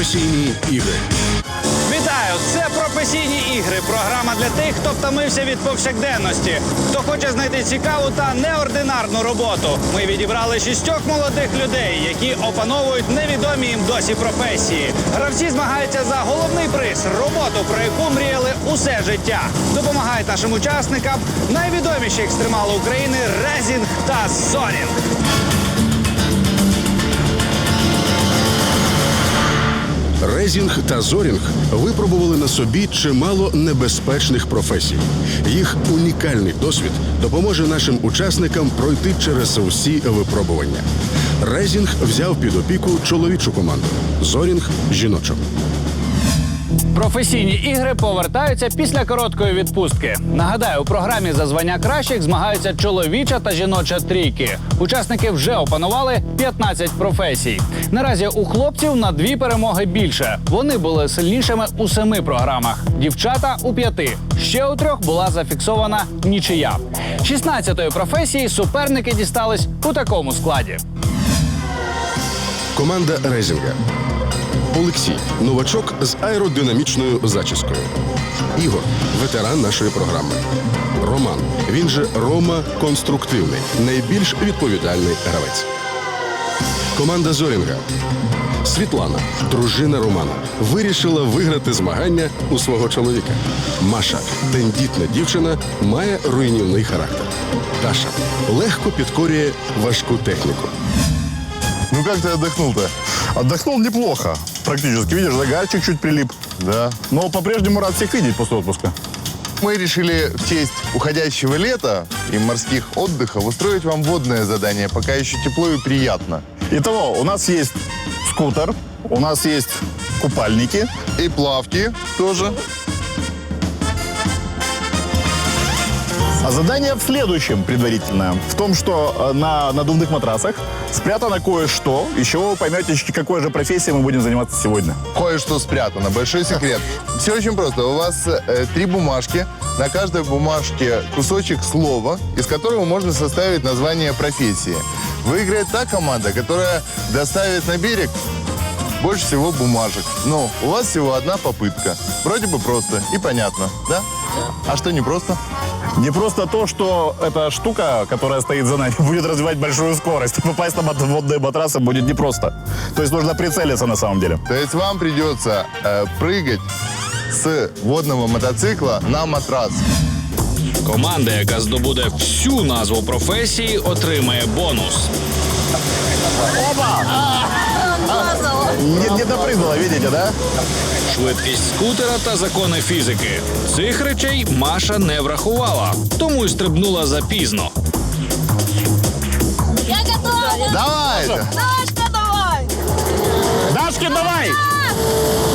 Професійні ігри. Вітаю! Це професійні ігри. Програма для тих, хто втомився від повсякденності, хто хоче знайти цікаву та неординарну роботу. Ми відібрали шістьох молодих людей, які опановують невідомі їм досі професії. Гравці змагаються за головний приз роботу, про яку мріяли усе життя. Допомагають нашим учасникам найвідоміші екстремали України Резінг та Зорінг. Резінг та зорінг випробували на собі чимало небезпечних професій. Їх унікальний досвід допоможе нашим учасникам пройти через усі випробування. Резінг взяв під опіку чоловічу команду, зорінг жіночу. Професійні ігри повертаються після короткої відпустки. Нагадаю, у програмі за звання кращих змагаються чоловіча та жіноча трійки. Учасники вже опанували 15 професій. Наразі у хлопців на дві перемоги більше. Вони були сильнішими у семи програмах. Дівчата у п'яти. Ще у трьох була зафіксована нічия. 16-ї професії суперники дістались у такому складі. Команда Резінга. Олексій новачок з аеродинамічною зачіскою. Ігор ветеран нашої програми. Роман. Він же Рома Конструктивний, найбільш відповідальний гравець. Команда Зорінга. Світлана, дружина Романа, вирішила виграти змагання у свого чоловіка. Маша, тендітна дівчина, має руйнівний характер. Даша легко підкорює важку техніку. Ну как ты отдохнул-то? Отдохнул неплохо. Практически. Видишь, загарчик чуть прилип. Да. Но по-прежнему рад всех видеть после отпуска. Мы решили в честь уходящего лета и морских отдыхов устроить вам водное задание, пока еще тепло и приятно. Итого, у нас есть скутер, у нас есть купальники. И плавки тоже. Задание в следующем предварительное. В том, что э, на надувных матрасах спрятано кое-что, чего вы поймете, какой же профессией мы будем заниматься сегодня. Кое-что спрятано. Большой секрет. Все очень просто. У вас э, три бумажки. На каждой бумажке кусочек слова, из которого можно составить название профессии. Выиграет та команда, которая доставит на берег больше всего бумажек. Ну, у вас всего одна попытка. Вроде бы просто и понятно, да? А что не просто? Не просто то, что эта штука, которая стоит за нами, будет развивать большую скорость. Попасть на мат- водные матрасы будет непросто. То есть нужно прицелиться на самом деле. То есть вам придется э, прыгать с водного мотоцикла на матрас. Команда, яка здобуде всю назву професії, отримає бонус. Не, не допрыгнула, видите, да? Швидкість скутера та закони фізики. Цих речей Маша не врахувала, тому й стрибнула запізно. Я готова! Давайте! Дашка, давай! Дашкин, давай!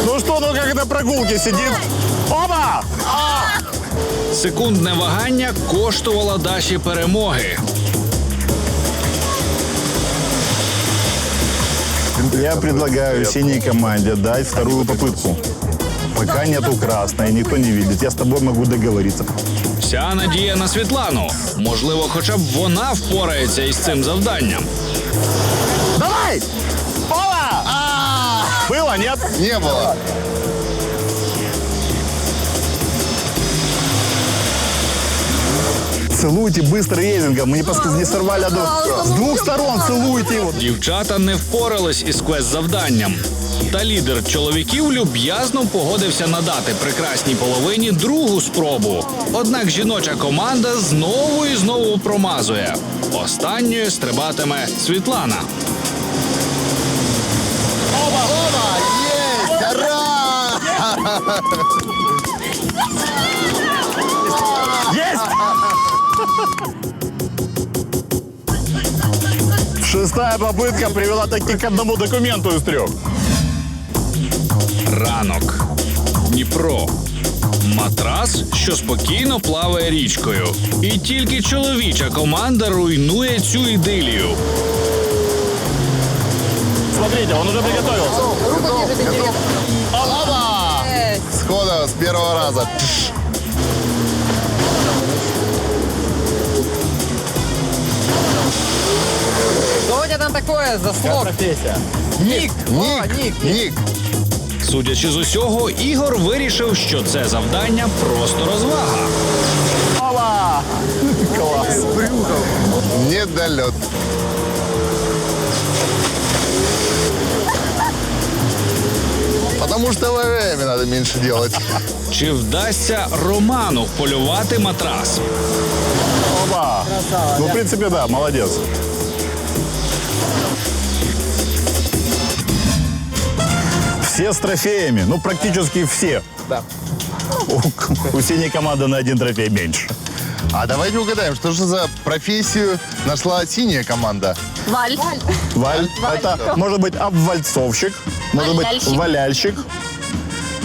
Ну что, ну как на прогулке сидит. Оба! Секундне вагання коштувало Даші перемоги. Я предлагаю синей команде дать вторую попытку. Пока нету красной, никто не видит. Я с тобой могу договориться. Вся надія на Світлану. Можливо, хоча б вона впорається із цим завданням. Давай! Оба! Было, нет? Не было. Целуйте быстро резингом. Мы не, не сорвали одну. С двух сторон целуйте его. Дівчата не впорались із квест-завданням. Та лідер чоловіків люб'язно погодився надати прекрасній половині другу спробу. Однак жіноча команда знову і знову промазує. Останньою стрибатиме Світлана. Есть! Ура! Есть! Шестая попытка привела таки к одному документу из трех. Ранок. Дніпро. Матрас, що спокійно плаває річкою. І тільки чоловіча команда руйнує цю ідилію. Смотрите, он уже приготовился. Опа! Схода с первого раза. Там такое за слог? Профессия. Ник. О, Ник, ник. Ник. Судячи з усього, Ігор вирішив, що це завдання просто розвага. Опа! Класс. Недолет. Потому что время надо меньше делать. Чи вдасться Роману вполювати матрас? Опа! Ну, в принципе, да, молодец. Все с трофеями, ну, практически все. Да. У, у синей команды на один трофей меньше. А давайте угадаем, что же за профессию нашла синяя команда? Валь. Валь, это может быть обвальцовщик, может быть Валяльщик. валяльщик,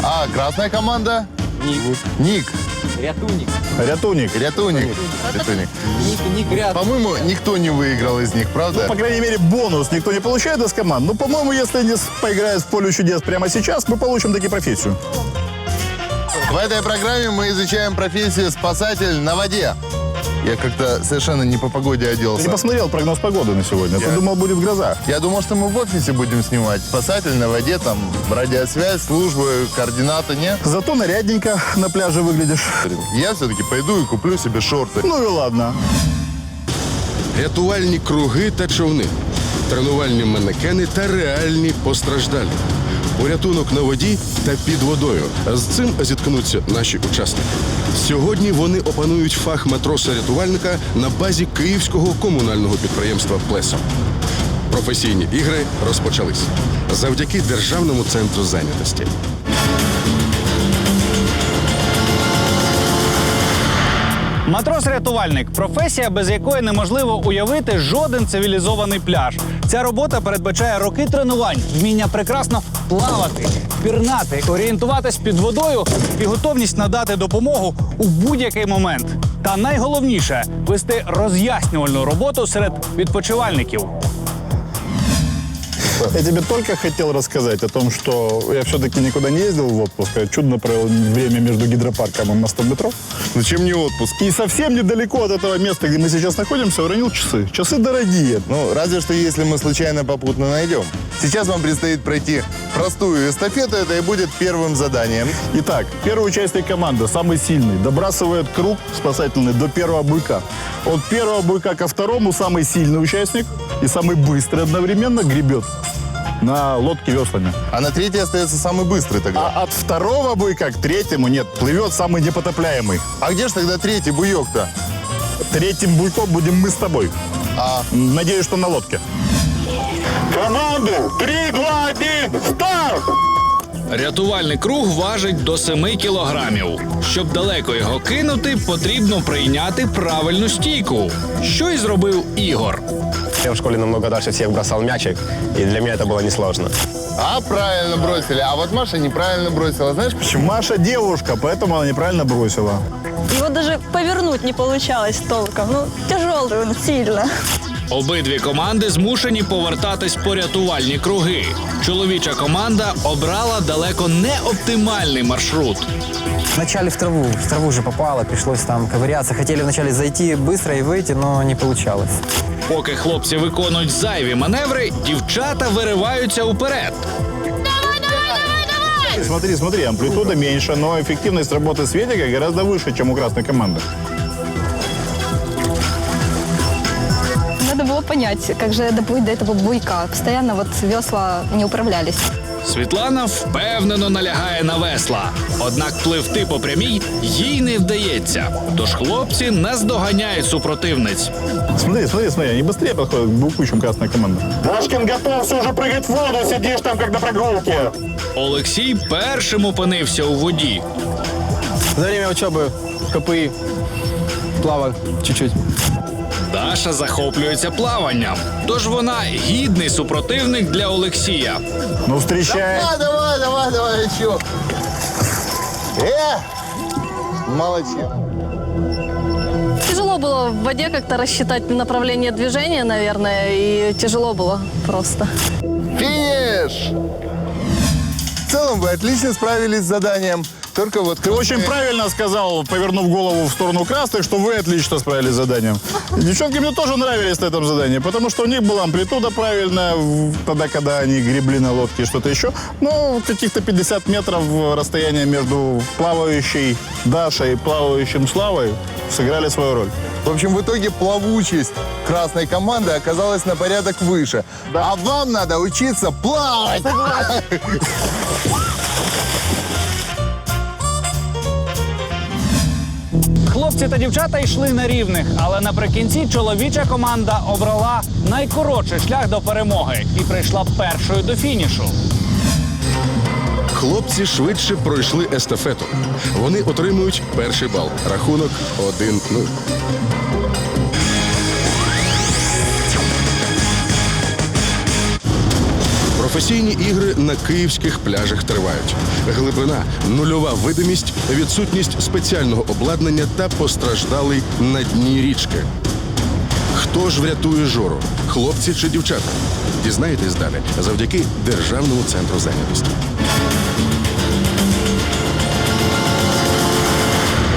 А красная команда? Ник. Ник. Рятуник. Рятуник. Рятуник. По-моему, никто не выиграл из них, правда? По крайней мере, бонус никто не получает из команд. Ну, по-моему, если они поиграют в поле чудес прямо сейчас, мы получим таки профессию. В этой программе мы изучаем профессию спасатель на воде. Я как-то совершенно не по погоде Ты оделся. не посмотрел прогноз погоды на сегодня. Ты Я- думал, будет гроза. Я думал, что мы в офисе будем снимать. Спасатель на воде, там, радиосвязь, службы, координаты, нет? Зато нарядненько на пляже выглядишь. Я все-таки пойду и куплю себе шорты. Ну и ладно. рятувальні круги та човни, тренувальні манекени та реальні постраждалі. Порятунок на воді та під водою. З цим зіткнуться наші учасники. Сьогодні вони опанують фах матроса-рятувальника на базі київського комунального підприємства Плесо. Професійні ігри розпочались завдяки Державному центру зайнятості. Матрос-рятувальник професія, без якої неможливо уявити жоден цивілізований пляж. Ця робота передбачає роки тренувань, вміння прекрасно плавати, пірнати, орієнтуватись під водою і готовність надати допомогу у будь-який момент. Та найголовніше вести роз'яснювальну роботу серед відпочивальників. Я тебе только хотел рассказать о том, что я все-таки никуда не ездил в отпуск, а чудно провел время между гидропарком и мостом метро. Зачем мне отпуск? И совсем недалеко от этого места, где мы сейчас находимся, уронил часы. Часы дорогие. Ну, разве что если мы случайно попутно найдем. Сейчас вам предстоит пройти простую эстафету, это и будет первым заданием. Итак, первый участник команды, самый сильный, добрасывает круг спасательный до первого буйка. От первого буйка ко второму самый сильный участник и самый быстрый одновременно гребет на лодке веслами. А на третий остается самый быстрый тогда. А от второго буйка к третьему, нет, плывет самый непотопляемый. А, где же тогда третий буек-то? Третьим буйком будем мы с тобой. А, Надеюсь, что на лодке. Команду! Три, два, один, старт! Рятувальний круг важить до 7 кілограмів. Щоб далеко його кинути, потрібно прийняти правильну стійку, що й зробив Ігор. Я в школе намного дальше всех бросал мячик, и для меня это было несложно. а правильно бросили. А вот Маша неправильно бросила. Знаешь почему? Маша девушка, поэтому она неправильно бросила. Его даже повернуть не получалось толком. Ну, тяжелый он сильно. Обидві команди змушені повертатись по рятувальні круги. Чоловіча команда обрала далеко не оптимальний маршрут. Вначале в траву, в траву же попало, пришлось там ковыряться. Хотели вначале зайти быстро и выйти, но не получалось. Поки хлопці виконують зайві маневри, дівчата вириваються уперед. Смотри, смотри, амплитуда меньше, но эффективность работы Светика гораздо выше, чем у красной команды. Надо было понять, как же доплыть до этого буйка. Постоянно вот весла не управлялись. Світлана впевнено налягає на весла. Однак пливти по прямій їй не вдається. Тож хлопці наздоганяють супротивниць. Смотри, смотри, смотри, они быстрее подходят к буйку, чем красная команда. Дашкин готовься уже прыгать в воду, сидишь там как на прогулке. Олексій першим опинився у воді. За время учебы в КПИ плавал чуть-чуть. Даша захоплюється плаванням. Тож вона гідний супротивник для Олексія. Ну, встречай. А, давай, давай, давай, еще. Э! Молодец. Тяжело было в воде как-то рассчитать направление движения, наверное, и тяжело было просто. Финиш! В целом вы отлично справились с заданием. Только вот Ты очень правильно сказал, повернув голову в сторону красных, что вы отлично справились с заданием. Девчонки мне тоже нравились на этом задании, потому что у них была амплитуда правильная, в- тогда, когда они гребли на лодке и что-то еще. Ну, каких-то 50 метров расстояния между плавающей Дашей и плавающим Славой сыграли свою роль. В общем, в итоге плавучесть красной команды оказалась на порядок выше. А вам надо учиться плавать. Хлопці та дівчата йшли на рівних, але наприкінці чоловіча команда обрала найкоротший шлях до перемоги і прийшла першою до фінішу. Хлопці швидше пройшли естафету. Вони отримують перший бал. Рахунок 1-0. Професійні ігри на київських пляжах тривають. Глибина, нульова видимість, відсутність спеціального обладнання та постраждалий на дні річки. Хто ж врятує жору? Хлопці чи дівчата? Дізнаєтесь далі завдяки Державному центру зайнятості.